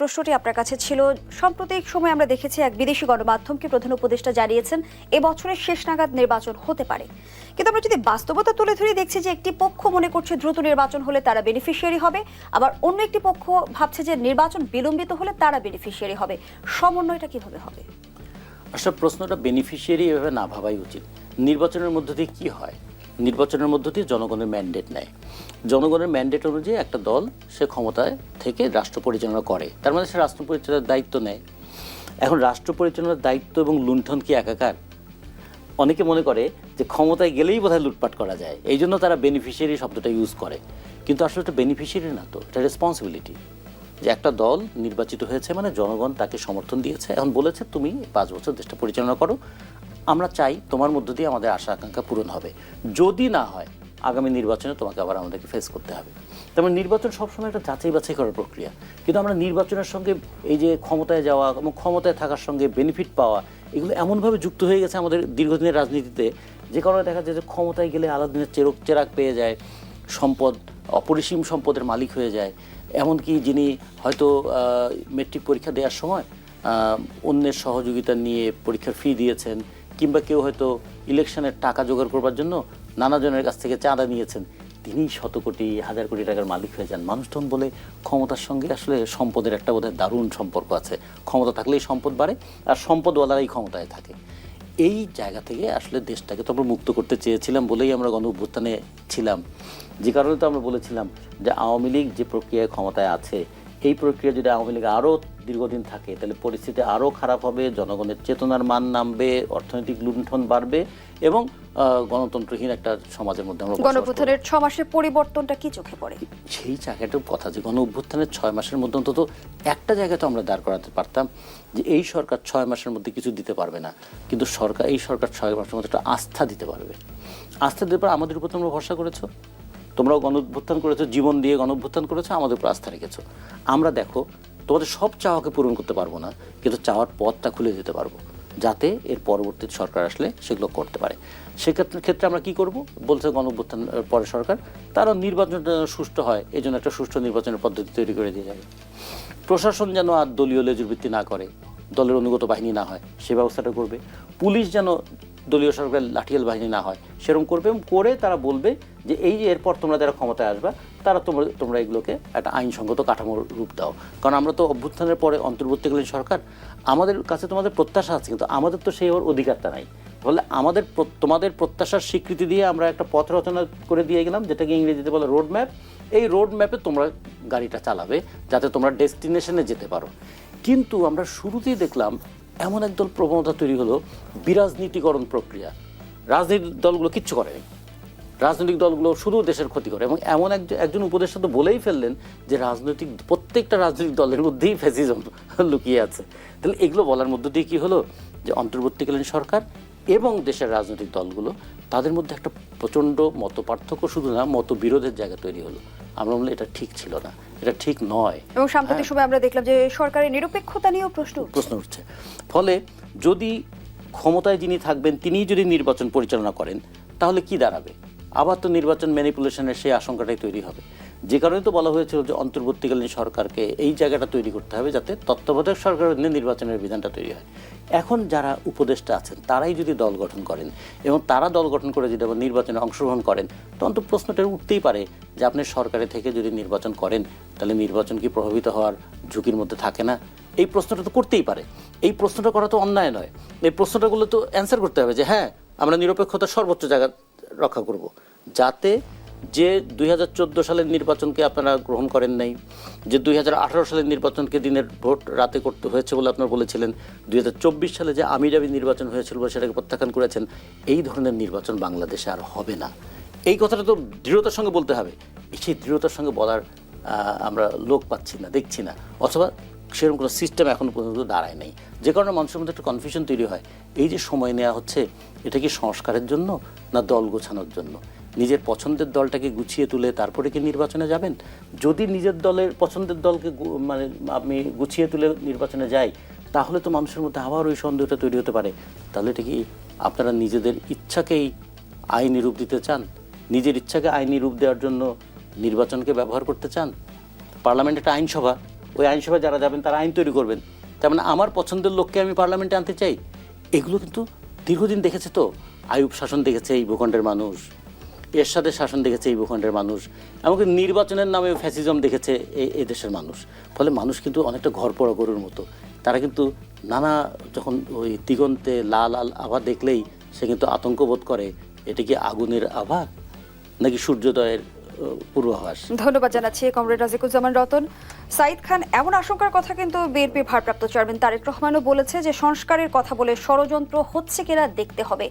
প্রশ্নটি আপনার কাছে ছিল, সাম্প্রতিক সময় আমরা দেখেছি এক বিদেশি গণমাধ্যমকে প্রধান উপদেষ্টা জানিয়েছেন, এবছরের শেষ নাগাদ নির্বাচন হতে পারে। কিন্তু আমরা যদি বাস্তবতা তুলে ধরে দেখছি যে একটি পক্ষ মনে করছে দ্রুত নির্বাচন হলে তারা বেনিফিশিয়ারি হবে, আবার অন্য একটি পক্ষ ভাবছে যে নির্বাচন বিলম্বিত হলে তারা বেনিফিশিয়ারি হবে, সমন্বয়টা কীভাবে হবে? আসলে প্রশ্নটা বেনিফিশিয়ারি এভাবে না ভাবাই উচিত। নির্বাচনের মধ্য দিয়ে কি হয়? নির্বাচনের মধ্য দিয়ে জনগণের ম্যান্ডেট নেয়। জনগণের ম্যান্ডেট অনুযায়ী একটা দল, সে ক্ষমতায় থেকে রাষ্ট্র পরিচালনা করে। তার মানে সে রাষ্ট্র পরিচালনার দায়িত্ব নেয়। এখন রাষ্ট্র পরিচালনার দায়িত্ব এবং লুণ্ঠন কি একাকার? অনেকে মনে করে যে ক্ষমতায় গেলেই বোধহয় লুটপাট করা যায়। এই জন্য তারা বেনিফিশিয়ারি শব্দটা ইউজ করে। কিন্তু আসলে এটা বেনিফিশিয়ারি না তো, এটা রেসপন্সিবিলিটি যে একটা দল নির্বাচিত হয়েছে মানে জনগণ তাকে সমর্থন দিয়েছে। এখন বলেছে, তুমি পাঁচ বছর দেশটা পরিচালনা করো। আমরা চাই তোমার মধ্য দিয়ে আমাদের আশা আকাঙ্ক্ষা পূরণ হবে। যদি না হয়, আগামী নির্বাচনে তোমাকে আবার আমাদেরকে ফেস করতে হবে। তেমন নির্বাচন সবসময় একটা যাচাই বাছাই করার প্রক্রিয়া। কিন্তু আমরা নির্বাচনের সঙ্গে এই যে ক্ষমতায় যাওয়া এবং ক্ষমতায় থাকার সঙ্গে বেনিফিট পাওয়া, এগুলো এমনভাবে যুক্ত হয়ে গেছে আমাদের দীর্ঘদিনের রাজনীতিতে, যে কারণে দেখা যায় যে ক্ষমতায় গেলে আলাদা দিনের চেরক চেরাক পেয়ে যায়, সম্পদ, অপরিসীম সম্পদের মালিক হয়ে যায়। এমনকি যিনি হয়তো মেট্রিক পরীক্ষা দেওয়ার সময় অন্যের সহযোগিতা নিয়ে পরীক্ষার ফি দিয়েছেন কিংবা কেউ হয়তো ইলেকশনের টাকা জোগাড় করবার জন্য নানাজনের কাছ থেকে চাঁদা নিয়েছেন তিনি শত কোটি হাজার কোটি টাকার মালিক হয়ে যান। মানুষ তখন বলে ক্ষমতার সঙ্গে আসলে সম্পদের একটা বোধহয় দারুণ সম্পর্ক আছে। ক্ষমতা থাকলেই সম্পদ বাড়ে আর সম্পদওয়ালারাই ক্ষমতায় থাকে। এই জায়গা থেকে আসলে দেশটাকে তো আমরা মুক্ত করতে চেয়েছিলাম বলেই আমরা গণ অভ্যুত্থানে ছিলাম। যে কারণে তো আমরা বলেছিলাম যে আওয়ামী লীগ যে প্রক্রিয়ায় ক্ষমতায় আছে এই প্রক্রিয়া যদি আওয়ামী লীগ আরও দীর্ঘদিন থাকে তাহলে পরিস্থিতি আরও খারাপ হবে জনগণের চেতনার মান নামবে অর্থনৈতিক লুণ্ঠন বাড়বে এবং গণতন্ত্রহীন একটা সমাজের মধ্যে আমরা। গণপ্রধানের ছ মাসের পরিবর্তনটা কি চোখে পড়ে? সেই জায়গাটার কথা যে গণ অভ্যুত্থানের ছয় মাসের মধ্যে অন্তত একটা জায়গায় তো আমরা দাঁড় করাতে পারতাম যে এই সরকার ছয় মাসের মধ্যে কিছু দিতে পারবে না। কিন্তু সরকার এই সরকার ছয় মাসের মধ্যে একটা আস্থা দিতে পারবে। আস্থা দিতে পারে আমাদের উপর তোমরা ভরসা করেছ? তোমরাও গণ অভ্যুত্থান করেছ জীবন দিয়ে গণ অভ্যুত্থান করেছ আমাদের উপর আস্থা রেখেছো। আমরা দেখো তোমাদের সব চাওয়াকে পূরণ করতে পারব না কিন্তু চাওয়ার পথটা খুলে দিতে পারব যাতে এর পরবর্তী সরকার আসলে সেগুলো করতে পারে। সেক্ষেত্রে ক্ষেত্রে আমরা কি করব? বলছে গণ অভ্যুত্থান আহ, পরে সরকার তারা নির্বাচন সুষ্ঠু হয় এই জন্য একটা সুষ্ঠু নির্বাচনের পদ্ধতি তৈরি করে দিয়ে যাবে। প্রশাসন যেন আর দলীয় লেজুর ভিত্তি না করে দলের অনুগত বাহিনী না হয় সে ব্যবস্থাটা করবে। পুলিশ যেন দলীয় সরকার লাঠিয়াল বাহিনী না হয়, সেরকম করবে এবং করে তারা বলবে যে এই যে এরপর তোমরা যারা ক্ষমতায় আসবা, তারা তোমরা তোমরা এগুলোকে একটা আইনসঙ্গত কাঠামোর রূপ দাও। কারণ আমরা তো অভ্যুত্থানের পরে অন্তর্বর্তীকালীন সরকার, আমাদের কাছে তোমাদের প্রত্যাশা আছে, কিন্তু আমাদের তো সেই ওর অধিকারটা নাই। ফলে আমাদের তোমাদের প্রত্যাশার স্বীকৃতি দিয়ে আমরা একটা পথ রচনা করে দিয়ে গেলাম, যেটাকে ইংরেজিতে বলে রোড ম্যাপ এই রোড ম্যাপে তোমরা গাড়িটা চালাবে, যাতে তোমরা ডেস্টিনেশনে যেতে পারো। কিন্তু আমরা শুরুতেই দেখলাম এমন একদল প্রবণতা তৈরি হলো বিরাজনীতিকরণ প্রক্রিয়া। রাজনৈতিক দলগুলো কিচ্ছু করেনি রাজনৈতিক দলগুলো শুধু দেশের ক্ষতি করে এবং এমন একজন একজন উপদেষ্টা তো বলেই ফেললেন যে রাজনৈতিক, প্রত্যেকটা রাজনৈতিক দলের মধ্যেই ফ্যাসিজম লুকিয়ে আছে। তাহলে এগুলো বলার মধ্য দিয়ে কী হলো? যে অন্তর্বর্তীকালীন সরকার এবং দেশের রাজনৈতিক দলগুলো তাদের মধ্যে একটা প্রচণ্ড মত পার্থক্য শুধু না মত বিরোধের জায়গা তৈরি হলো। আমরা বললাম এটা ঠিক ছিল না এটা ঠিক নয়। এবং সাম্প্রতিক সময় আমরা দেখলাম যে সরকারের নিরপেক্ষতা নিয়েও প্রশ্ন প্রশ্ন উঠছে। ফলে যদি ক্ষমতায় যিনি থাকবেন তিনিই যদি নির্বাচন পরিচালনা করেন তাহলে কি দাঁড়াবে? আবার তো নির্বাচন ম্যানিপুলেশনের সেই আশঙ্কাটাই তৈরি হবে। যে কারণে তো বলা হয়েছিল যে অন্তর্বর্তীকালীন সরকারকে এই জায়গাটা তৈরি করতে হবে যাতে তত্ত্বাবধায়ক সরকারের অধীনে নির্বাচনের বিধানটা তৈরি হয়। এখন যারা উপদেষ্টা আছেন, তারাই যদি দল গঠন করেন এবং তারা দল গঠন করে যদি আবার নির্বাচনে অংশগ্রহণ করেন, তখন তো প্রশ্নটা উঠতেই পারে যে আপনি সরকারে থেকে যদি নির্বাচন করেন, তাহলে নির্বাচন কি প্রভাবিত হওয়ার ঝুঁকির মধ্যে থাকে না? এই প্রশ্নটা তো করতেই পারে। এই প্রশ্নটা করা তো অন্যায় নয়। এই প্রশ্নটাগুলো তো অ্যান্সার করতে হবে যে হ্যাঁ আমরা নিরপেক্ষতা সর্বোচ্চ জায়গা রক্ষা করব। যাতে যে দুই হাজার চোদ্দ সালের নির্বাচনকে আপনারা গ্রহণ করেন নাই, যে দুই হাজার আঠারো সালের নির্বাচনকে দিনের ভোট রাতে করতে হয়েছে বলে আপনারা বলেছিলেন, দুই হাজার চব্বিশ সালে যে আমিরাবি নির্বাচন হয়েছিল বলে সেটাকে প্রত্যাখ্যান করেছেন, এই ধরনের নির্বাচন বাংলাদেশে আর হবে না। এই কথাটা তো দৃঢ়তার সঙ্গে বলতে হবে। সেই দৃঢ়তার সঙ্গে বলার আমরা লোক পাচ্ছি না, দেখছি না। অথবা সেরকম কোনো সিস্টেম এখনও পর্যন্ত দাঁড়ায় নেই। যে কারণে মানুষের মধ্যে একটা কনফিউশন তৈরি হয়। এই যে সময় নেওয়া হচ্ছে, এটা কি সংস্কারের জন্য না দল গোছানোর জন্য? নিজের পছন্দের দলটাকে গুছিয়ে তুলে তারপরে কি নির্বাচনে যাবেন? যদি নিজের দলের পছন্দের দলকে মানে আপনি গুছিয়ে তুলে নির্বাচনে যাই, তাহলে তো মানুষের মধ্যে আবার ওই সন্দেহটা তৈরি হতে পারে। তাহলে এটা কি আপনারা নিজেদের ইচ্ছাকেই আইনি রূপ দিতে চান? নিজের ইচ্ছাকে আইনি রূপ দেওয়ার জন্য নির্বাচনকে ব্যবহার করতে চান? পার্লামেন্ট একটা আইনসভা, ওই আইনসভায় যারা যাবেন তারা আইন তৈরি করবেন। তার মানে আমার পছন্দের লোককে আমি পার্লামেন্টে আনতে চাই। এগুলো কিন্তু দীর্ঘদিন দেখেছে তো? আয়ুব শাসন দেখেছে এই ভূখণ্ডের মানুষ। এরশাদের শাসন দেখেছে এই ভূখণ্ডের মানুষ, এমনকি নির্বাচনের নামে ফ্যাসিজম দেখেছে এই দেশের মানুষ। ফলে মানুষ কিন্তু অনেকটা ঘর পড়া গরুর মতো। তারা কিন্তু নানা যখন ওই দিগন্তে লাল লাল আভা দেখলেই সে কিন্তু আতঙ্ক বোধ করে, এটা কি আগুনের আভা? নাকি সূর্যোদয়ের পূর্বাভাস? ধন্যবাদ জানাচ্ছি কমরেড রাজিকুজ্জামান রতন। সাইদ খান, এমন আশঙ্কার কথা কিন্তু বিএনপির ভারপ্রাপ্ত চেয়ারম্যান তারেক রহমানও বলেছে যে সংস্কারের কথা বলে ষড়যন্ত্র হচ্ছে কিনা দেখতে হবে।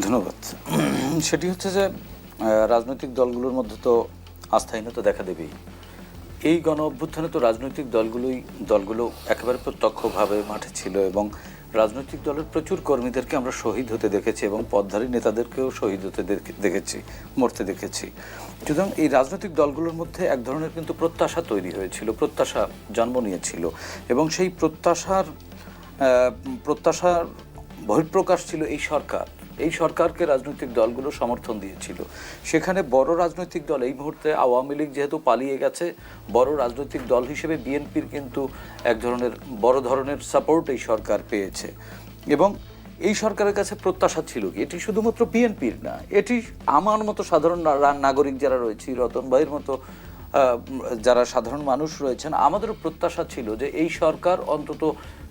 ধন্যবাদ। সেটি হচ্ছে যে রাজনৈতিক দলগুলোর মধ্যে তো আস্থাহীনতা দেখা দেবেই। এই গণ অভ্যুত্থানে তো রাজনৈতিক দলগুলোই, দলগুলো একেবারে প্রত্যক্ষভাবে মাঠে ছিল এবং রাজনৈতিক দলের প্রচুর কর্মীদেরকে আমরা শহীদ হতে দেখেছি এবং পদধারী নেতাদেরকেও শহীদ হতে দেখেছি, মরতে দেখেছি। সুতরাং এই রাজনৈতিক দলগুলোর মধ্যে এক ধরনের কিন্তু প্রত্যাশা তৈরি হয়েছিল, প্রত্যাশা জন্ম নিয়েছিল এবং সেই প্রত্যাশার প্রত্যাশার বহিঃপ্রকাশ ছিল এই সরকার। এই সরকারকে রাজনৈতিক দলগুলো সমর্থন দিয়েছিল। সেখানে বড় রাজনৈতিক দল এই মুহূর্তে আওয়ামী লীগ যেহেতু পালিয়ে গেছে, বড় রাজনৈতিক দল হিসেবে বিএনপির কিন্তু এক ধরনের বড় ধরনের সাপোর্ট এই সরকার পেয়েছে। এবং এই সরকারের কাছে প্রত্যাশা ছিল কি, এটি শুধুমাত্র বিএনপির না, এটি আমার মতো সাধারণ নাগরিক যারা রয়েছে, রতন ভাইয়ের মতো যারা সাধারণ মানুষ রয়েছেন, আমাদেরও প্রত্যাশা ছিল যে এই সরকার অন্তত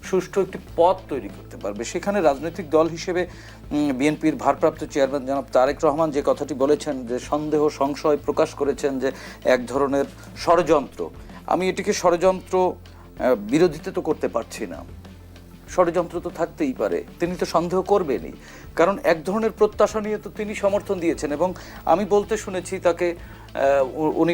সুষ্ঠু একটি পথ তৈরি করতে পারবে। সেখানে রাজনৈতিক দল হিসেবে বিএনপির ভারপ্রাপ্ত চেয়ারম্যান জনাব তারেক রহমান যে কথাটি বলেছেন, যে সন্দেহ, সংশয় প্রকাশ করেছেন যে এক ধরনের ষড়যন্ত্র। আমি এটিকে ষড়যন্ত্র বিরোধিতা তো করতে পারছি না। ষড়যন্ত্র তো থাকতেই পারে। তিনি তো সন্দেহ করবেনই। কারণ এক ধরনের প্রত্যাশা নিয়ে তো তিনি সমর্থন দিয়েছেন এবং আমি বলতে শুনেছি তাকে উনি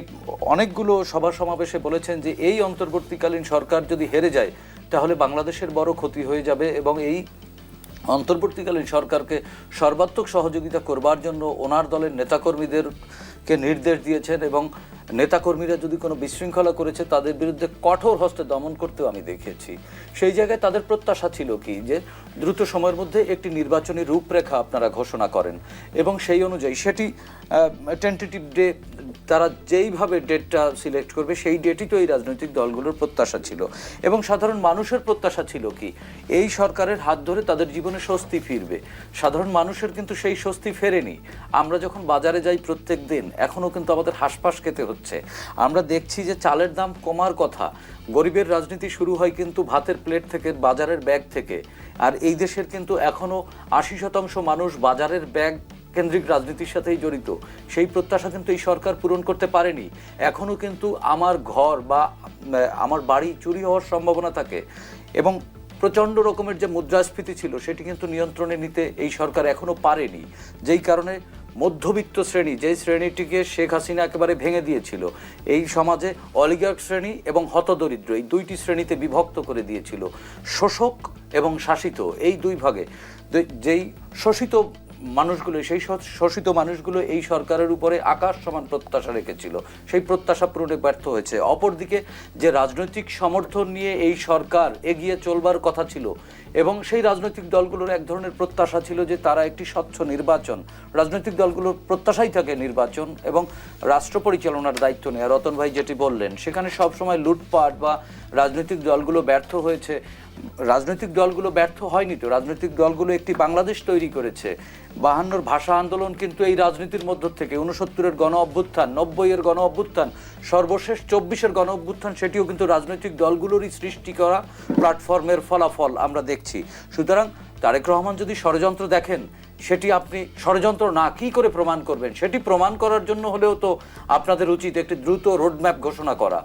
অনেকগুলো সভা সমাবেশে বলেছেন যে এই অন্তর্বর্তীকালীন সরকার যদি হেরে যায় তাহলে বাংলাদেশের বড় ক্ষতি হয়ে যাবে এবং এই অন্তর্বর্তীকালীন সরকারকে সর্বাত্মক সহযোগিতা করবার জন্য ওনার দলের নেতাকর্মীদেরকে নির্দেশ দিয়েছেন এবং নেতাকর্মীরা যদি কোনো বিশৃঙ্খলা করেছে, তাদের বিরুদ্ধে কঠোর হস্তে দমন করতেও আমি দেখেছি। সেই জায়গায় তাদের প্রত্যাশা ছিল কি? যে দ্রুত সময়ের মধ্যে একটি নির্বাচনী রূপরেখা আপনারা ঘোষণা করেন এবং সেই অনুযায়ী সেটি টেন্টেটিভ ডে তারা যেইভাবে ডেটটা সিলেক্ট করবে, সেই ডেটই তো এই রাজনৈতিক দলগুলোর প্রত্যাশা ছিল। এবং সাধারণ মানুষের প্রত্যাশা ছিল কি? এই সরকারের হাত ধরে তাদের জীবনে স্বস্তি ফিরবে। সাধারণ মানুষের কিন্তু সেই স্বস্তি ফেরেনি। আমরা যখন বাজারে যাই প্রত্যেক দিন এখনও কিন্তু আমাদের হাসপাস খেতে হচ্ছে। আমরা দেখছি যে চালের দাম কমার কথা। গরিবের রাজনীতি শুরু হয় কিন্তু ভাতের প্লেট থেকে, বাজারের ব্যাগ থেকে। আর এই দেশের কিন্তু এখনও আশি শতাংশ মানুষ বাজারের ব্যাগ কেন্দ্রিক রাজনীতির সাথেই জড়িত। সেই প্রত্যাশা কিন্তু এই সরকার পূরণ করতে পারেনি। এখনও কিন্তু আমার ঘর বা আমার বাড়ি চুরি হওয়ার সম্ভাবনা থাকে। এবং প্রচণ্ড রকমের যে মুদ্রাস্ফীতি ছিল, সেটি কিন্তু নিয়ন্ত্রণে নিতে এই সরকার এখনও পারেনি। যেই কারণে মধ্যবিত্ত শ্রেণি, যেই শ্রেণীটিকে শেখ হাসিনা একেবারে ভেঙে দিয়েছিল, এই সমাজে অলিগার্ক শ্রেণি এবং হতদরিদ্র এই দুইটি শ্রেণীতে বিভক্ত করে দিয়েছিল। শোষক এবং শাসিত, এই দুই ভাগে। যেই শোষিত মানুষগুলো, সেই শোষিত মানুষগুলো এই সরকারের উপরে আকাশ সমান প্রত্যাশা রেখেছিল। সেই প্রত্যাশা পূরণে ব্যর্থ হয়েছে। অপরদিকে যে রাজনৈতিক সমর্থন নিয়ে এই সরকার এগিয়ে চলবার কথা ছিল এবং সেই রাজনৈতিক দলগুলোর এক ধরনের প্রত্যাশা ছিল যে তারা একটি স্বচ্ছ নির্বাচন। রাজনৈতিক দলগুলোর প্রত্যাশাই থাকে নির্বাচন এবং রাষ্ট্র পরিচালনার দায়িত্ব নেয় রতন ভাই যেটি বললেন, সেখানে সবসময় লুটপাট বা রাজনৈতিক দলগুলো ব্যর্থ হয়েছে। রাজনৈতিক দলগুলো ব্যর্থ হয়নি তো? রাজনৈতিক দলগুলো একটি বাংলাদেশ তৈরি করেছে। বাহান্নর ভাষা আন্দোলন কিন্তু এই রাজনীতির মধ্য থেকে। উনসত্তরের গণ অভ্যুত্থান, নব্বইয়ের গণ অভ্যুত্থান সর্বশেষ চব্বিশের গণ অভ্যুত্থান সেটিও কিন্তু রাজনৈতিক দলগুলোরই সৃষ্টি করা প্ল্যাটফর্মের ফলাফল আমরা দেখছি। সুতরাং তারেক রহমান যদি ষড়যন্ত্র দেখেন, সেটি আপনি ষড়যন্ত্র না কি করে প্রমাণ করবেন? সেটি প্রমাণ করার জন্য হলেও তো আপনাদের উচিত একটি দ্রুত রোডম্যাপ ঘোষণা করা।